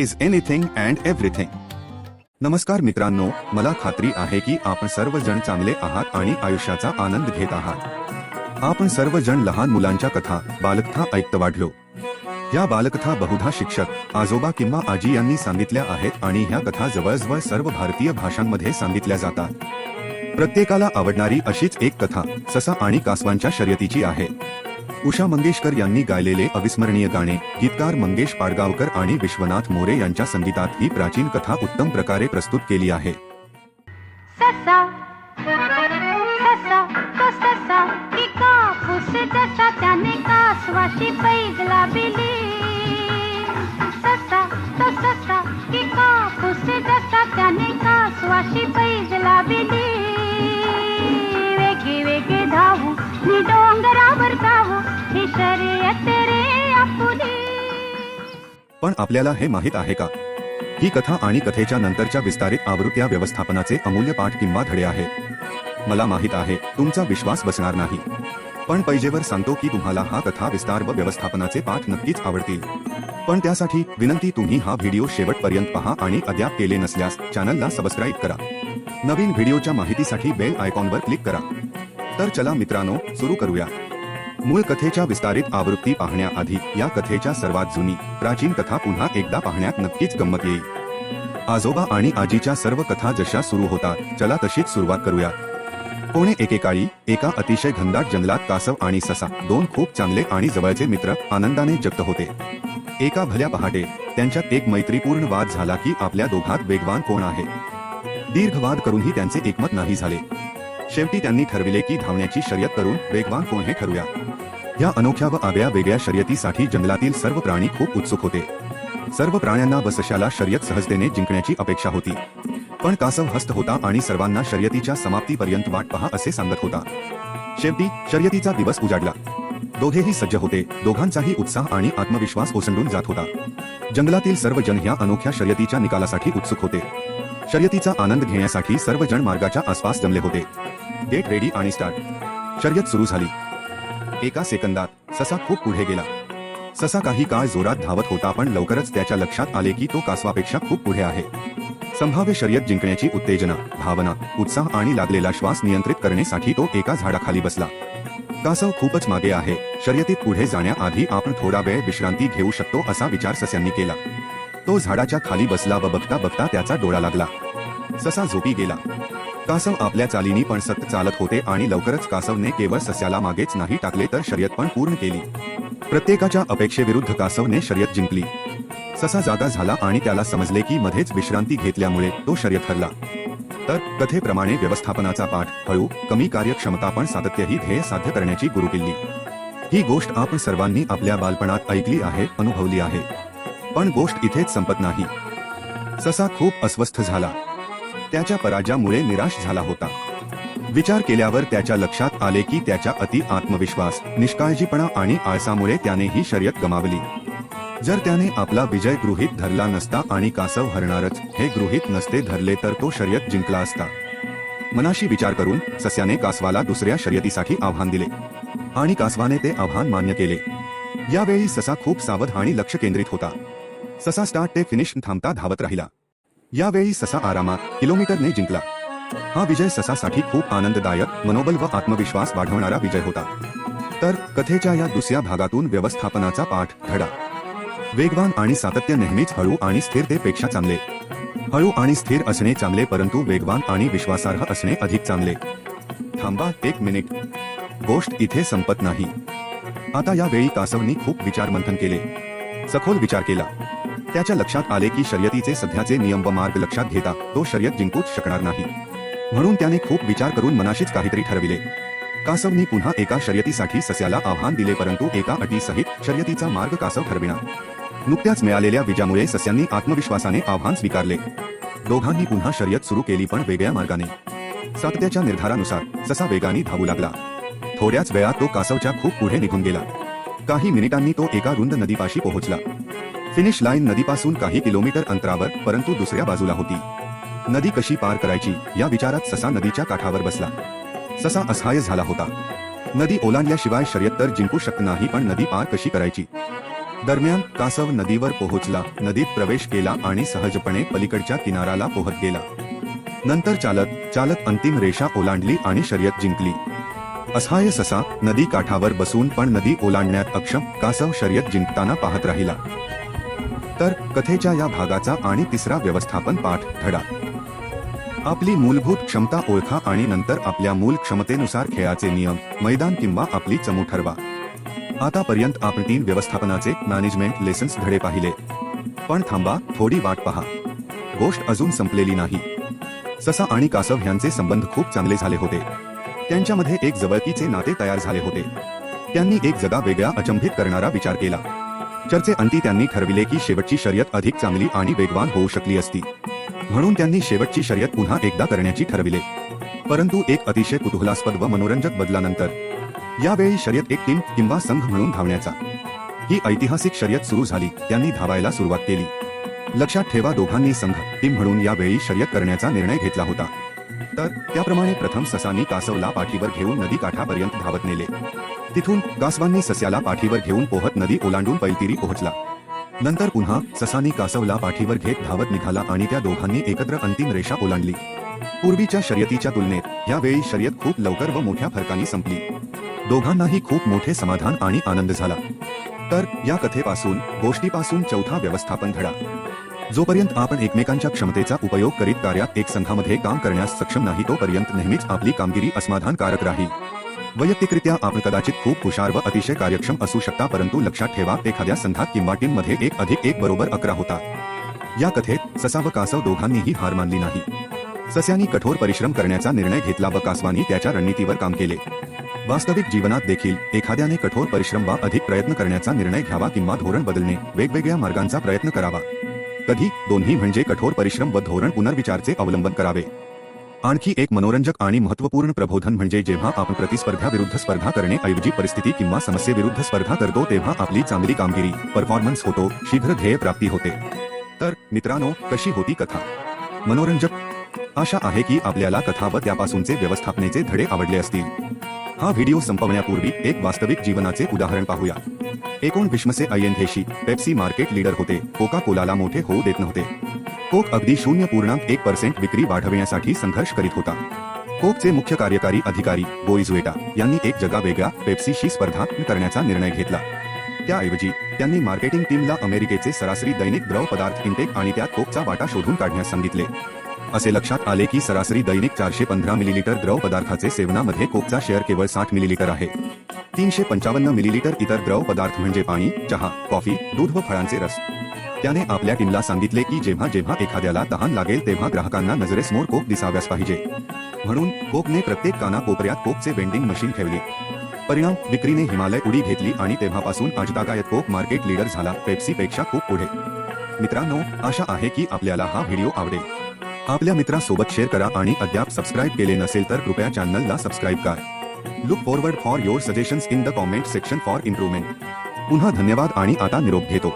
Is anything and everything नमस्कार मित्रांनो मला खात्री आहे की आपण सर्वजण चांगले आहात आणि आयुष्याचा आनंद घेत आहात. आपण सर्वजण लहान मुलांच्या कथा बालकथा ऐकत वाढलो. या बालकथा बहुधा शिक्षक आजोबा किंवा आजी यांनी सांगितल्या आहेत आणि ह्या कथा जवळजवळ सर्व भारतीय भाषांमध्ये सांगितल्या जातात. प्रत्येकाला आवडणारी अशीच एक कथा ससा आणि कासवांच्या शर्यतीची आहे. उषा मंगेशकर यांनी गायलेले अविस्मरणीय गाणे गीतकार मंगेश पाडगावकर आणि विश्वनाथ मोरे यांच्या संगीतात ही प्राचीन कथा उत्तम प्रकारे प्रस्तुत केली आहे. ससा ससा धावू नि डोंगरावर शर्यत रे आपुली. पण आपल्याला हे माहीत आहे का? ही कथा आणि कथेच्या नंतरच्या विस्तारित आवृत्त्या व्यवस्थापनाचे अमूल्य पाठ किंवा धडे आहेत मला माहीत आहे तुमचा विश्वास बसणार नाही. पण पैजेवर सांगतो की तुम्हाला हा कथा विस्तार व व्यवस्थापनाचे पाठ नक्कीच आवडतील. पण त्यासाठी विनंती तुम्ही हा व्हिडिओ शेवटपर्यंत पहा आणि अद्याप केले नसल्यास चॅनलला सबस्क्राईब करा. नवीन व्हिडिओच्या माहितीसाठी बेल आयकॉनवर क्लिक करा. तर चला मित्रांनो सुरू करूया. मूळ कथेच्या विस्तारित आवृत्ती पाहण्याआधी या कथेच्या सर्वात जुनी प्राचीन कथा पुन्हा एकदा पाहण्यात नक्कीच गंमत येईल. आजोबा आणि आजीच्या सर्व कथा जशा सुरू होतात चला तशीच सुरुवात करूया. कोणे एकेकाळी एका अतिशय घनदाट जंगलात कासव आणि ससा दोन खूप चांगले आणि जवळचे मित्र आनंदाने जगत होते. एका भल्या पहाटे त्यांच्यात एक मैत्रीपूर्ण वाद झाला की आपल्या दोघात वेगवान कोण आहे? दीर्घ वाद करूनही त्यांचे एकमत नाही झाले. शेवटी त्यांनी ठरविले की धावण्याची शर्यत करून वेगवान कोण हे ठरूया या अनोख्या व आगळ्या वेगळ्या शर्यतीसाठी जंगलातील सर्व प्राणी खूप उत्सुक होते. सर्व प्राण्यांना व शर्यत सहजतेने जिंकण्याची अपेक्षा होती. पण कासव हस्त होता आणि सर्वांना शर्यतीच्या समाप्तीपर्यंत वाट पहा असे सांगत होता. शेवटी शर्यतीचा दिवस उजाडला. दोघेही सज्ज होते दोघांचाही उत्साह आणि आत्मविश्वास ओसंडून जात होता. जंगलातील सर्वजण ह्या अनोख्या शर्यतीच्या निकालासाठी उत्सुक होते. शर्यतीचा आनंद घेण्यासाठी सर्वजण मार्गाच्या आसपास जमले होते. गेट रेडी आणि स्टार्ट. शर्यत सुरू झाली. एका सेकंदात ससा खूप पुढे गेला. ससा काही काळ जोरात धावत होता पण लवकरच त्याच्या लक्षात आले की तो कासवापेक्षा खूप पुढे आहे. संभाव्य शर्यत जिंकण्याची उत्तेजना भावना उत्साह आणि लागलेला श्वास नियंत्रित करण्यासाठी तो एका झाडाखाली बसला. कासव खूपच मागे आहे. शर्यतीत पुढे जाण्याआधी आपण थोडा वेळ विश्रांती घेऊ शकतो असा विचार सस्यांनी केला. तो झाडाच्या खाली बसला व बघता बघता त्याचा डोळा लागला. ससा झोपी गेला. कासव आपल्या चालीनी पण सतत चालत होते आणि लवकरच कासवने केवळ सस्याला मागेच नाही टाकले तर शर्यत पण पूर्ण केली. प्रत्येकाच्या अपेक्षेविरुद्ध कासवने शर्यत जिंकली. ससा जागा झाला आणि त्याला समजले की मध्येच विश्रांती घेतल्यामुळे तो शर्यत हरला. तर कथेप्रमाणे व्यवस्थापनाचा पाठ हळू कमी कार्यक्षमता पण सातत्यही ध्येय साध्य करण्याची गुरु किल्ली ही गोष्ट आपण सर्वांनी आपल्या बालपणात ऐकली आहे अनुभवली आहे. पण गोष्ट इथेच संपत नाही. ससा खूप अस्वस्थ झाला. त्याच्या पराजयामुळे निराश झाला होता. विचार केल्यावर त्याच्या लक्षात आले की त्याच्या अति आत्मविश्वास निष्काळजीपणा आणि आळसामुळे त्याने ही शर्यत गमावली. जर त्याने आपला विजय गृहीत धरला नसता आणि कासव हरणारच हे गृहीत नसते धरले तर तो शर्यत जिंकला असता. मनाशी विचार करून सस्याने कासवाला दुसऱ्या शर्यतीसाठी आव्हान दिले. आणि कासवाने ते आव्हान मान्य केले. यावेळी ससा खूप सावध आणि लक्ष केंद्रित होता. ससा स्टार्ट ते फिनिश थांबता धावत राहिला. यावेळी ससा आरामात किलोमीटरने जिंकला. हा विजय ससासाठी खूप आनंददायक मनोबल व आत्मविश्वास वाढवणारा विजय होता. तर कथेच्या या दुसऱ्या भागातून व्यवस्थापनाचा पाठ धडा. वेगवान आणि सातत्य नेहमीच हळू आणि स्थिरतेपेक्षा चांगले. हळू आणि स्थिर असणे चांगले परंतु वेगवान आणि विश्वासार्ह असणे अधिक चांगले. थांबा एक मिनिट. गोष्ट इथे संपत नाही. आता यावेळी कासवनी खूप विचारमंथन केले. सखोल विचार केला. त्याच्या लक्षात आले की शर्यतीचे सध्याचे नियम व मार्ग लक्षात घेता तो शर्यत जिंकूच शकणार नाही. म्हणून त्याने खूप विचार करून मनाशीच काहीतरी ठरविले. कासवनी पुन्हा एका शर्यतीसाठी सस्याला आव्हान दिले परंतु एका अटीसहित शर्यतीचा मार्ग कासव ठरविणार नुकत्याच मिळालेल्या विजामुळे सस्यांनी आत्मविश्वासाने आव्हान स्वीकारले. दोघांनी पुन्हा शर्यत सुरू केली पण वेगळ्या मार्गाने. सातत्याच्या निर्धारानुसार ससा वेगाने धावू लागला. थोड्याच वेळात तो कासवच्या खूप पुढे निघून गेला. काही मिनिटांनी तो एका रुंद नदीपाशी पोहोचला. फिनिश लाईन नदीपासून काही किलोमीटर अंतरावर परंतु दुसऱ्या बाजूला होती. नदी कशी पार करायची या विचारात ससा नदीच्या काठावर बसला. ससा असहाय झाला होता. नदी ओलांडल्याशिवाय शर्यत तर जिंकू शकत नाही पण नदी पार कशी करायची? दरम्यान कासव नदीवर पोहोचला. नदीत प्रवेश केला आणि सहजपणे पलीकडच्या किनाराला पोहत गेला. नंतर चालत चालत अंतिम रेषा ओलांडली आणि शर्यत जिंकली. असहाय ससा नदी काठावर बसून पण नदी ओलांडण्यात अक्षम कासव शर्यत जिंकताना पाहत राहिला. तर कथेच्या या भागाचा आणि तिसरा व्यवस्थापन पाठ धडा. आपली मूलभूत क्षमता ओळखा आणि नंतर आपल्या मूल क्षमतेनुसार खेळाचे नियम मैदान किंवा आपली चमू ठरवा. आतापर्यंत आपण तीन व्यवस्थापनाचे मॅनेजमेंट लेसन्स धडे पाहिले. पण थांबा थोडी वाट पहा. गोष्ट अजून संपलेली नाही. ससा आणि कासव यांचे संबंध खूप चांगले झाले होते. त्यांच्यामध्ये एक जवळकीचे नाते तयार झाले होते. त्यांनी एक जगा वेगळा अचंभित करणारा विचार केला. चर्चे अंती त्यांनी ठरविले की शेवटची शर्यत अधिक चांगली आणि वेगवान होऊ शकली असती. म्हणून त्यांनी शेवटची शर्यत पुन्हा एकदा करण्याची ठरविले. परंतु एक अतिशय कुतूहलास्पद व मनोरंजक बदलानंतर यावेळी शर्यत एक टीम किंवा संघ म्हणून धावण्याचा. ही ऐतिहासिक शर्यत सुरू झाली त्यांनी धावायला सुरुवात केली. लक्षात ठेवा दोघांनी संघ टीम म्हणून यावेळी शर्यत करण्याचा निर्णय घेतला होता. तर त्याप्रमाणे प्रथम ससानी कासवला पाठीवर घेऊन नदी काठापर्यंत धावत नेले. तिथून कासवांनी सस्याला पाठीवर घेऊन पोहत नदी ओलांडून पैलतीरी पोहोचला. नंतर पुन्हा ससानी कासवला पाठीवर घेत धावत निघाला आणि त्या दोघांनी एकत्र अंतिम रेषा ओलांडली. पूर्वीच्या शर्यतीच्या तुलनेत यावेळी शर्यत खूप लवकर व मोठ्या फरकाने संपली. दोघांनाही खूप मोठे समाधान आणि आनंद झाला. तर या कथेपासून गोष्टीपासून चौथा व्यवस्थापन धडा. जोपर्यंत आपण एकमेकांच्या क्षमतेचा उपयोग करीत कार्यात एक संघामध्ये काम करण्यास सक्षम नाही तोपर्यंत नेहमीच आपली कामगिरी असमाधानकारक राहील. वैयक्तिकरित्या आपण कदाचित खूप हुशार व अतिशय कार्यक्षम असू शकता परंतु लक्षात ठेवा एखाद्या संघात किंवा टीममध्ये एक अधिक एक बरोबर अकरा होता. या कथेत ससा व कासव दोघांनीही हार मानली नाही. सस्यानी कठोर परिश्रम करण्याचा निर्णय घेतला व कासवानी त्याच्या रणनीतीवर काम केले. वास्तविक जीवनात देखील एखाद्याने कठोर परिश्रम वा अधिक प्रयत्न करण्याचा निर्णय घ्यावा किंवा धोरण बदलणे वेगवेगळ्या मार्गांचा प्रयत्न करावा. कधी दोन्ही म्हणजे कठोर परिश्रम व धोरण पुनर्विचारचे अवलंबन करावे. आणखी एक मनोरंजक आणि महत्त्वपूर्ण प्रबोधन म्हणजे जेव्हा आपण प्रतिस्पर्ध्याविरुद्ध स्पर्धा करणे ऐवजी परिस्थिती किंवा समस्येविरुद्ध स्पर्धा करतो तेव्हा आपली चांगली कामगिरी परफॉर्मन्स होतो शीघ्र ध्येय प्राप्ती होते. तर मित्रांनो कशी होती कथा? मनोरंजक आशा आहे की आपल्याला कथा व त्यापासूनचे व्यवस्थापनेचे धडे आवडले असतील. हा व्हिडिओ संपवण्यापूर्वी एक वास्तविक जीवनाचे उदाहरण पाहूया. एकोणविसमसे अय्यंधेशी पेप्सी मार्केट लीडर होते. कोका कोलाला मोठे होऊ देत नव्हते. कोक अगदी शून्य पूर्णांक एक पर्सेंट विक्री वाढविण्यासाठी संघर्ष करीत होता. कोकचे मुख्य कार्यकारी अधिकारी बोईझुएटा यांनी एक जगा वेगळा पेप्सीशी स्पर्धा करण्याचा निर्णय घेतला. त्याऐवजी त्यांनी मार्केटिंग टीमला अमेरिकेचे सरासरी दैनिक द्रव पदार्थ इंटेक आणि त्यात कोकचा वाटा शोधून काढण्यास सांगितले. असे लक्षात आले की सरासरी दैनिक चारशे पंधरा मिलीलिटर द्रव पदार्थाचे सेवनामध्ये कोकचा शेअर केवळ साठ मिलीलिटर आहे. तीनशे पंचावन्न मिलीलिटर इतर द्रव पदार्थ म्हणजे पाणी चहा कॉफी दूध व फळांचे रस. त्याने आपल्या टीमला सांगितले की जेव्हा जेव्हा एखाद्याला तहान लागेल तेव्हा ग्राहकांना नजरेसमोर कोक दिसाव्यास पाहिजे. म्हणून कोकने प्रत्येक कानाकोपऱ्यात कोकचे वेंडिंग मशीन ठेवले. परिणाम विक्रीने हिमालय उडी घेतली आणि तेव्हापासून आजतागायत कोक मार्केट लीडर झाला पेप्सीपेक्षा खूप पुढे. मित्रांनो आशा आहे की आपल्याला हा व्हिडिओ आवडेल. आपल्या मित्रासोबत शेअर करा आणि अद्याप सबस्क्राईब केले नसेल तर कृपया चॅनलला सबस्क्राईब करा. Look forward for your suggestions in the comment section for improvement पुन्हा धन्यवाद आणि आता निरोप घेतो.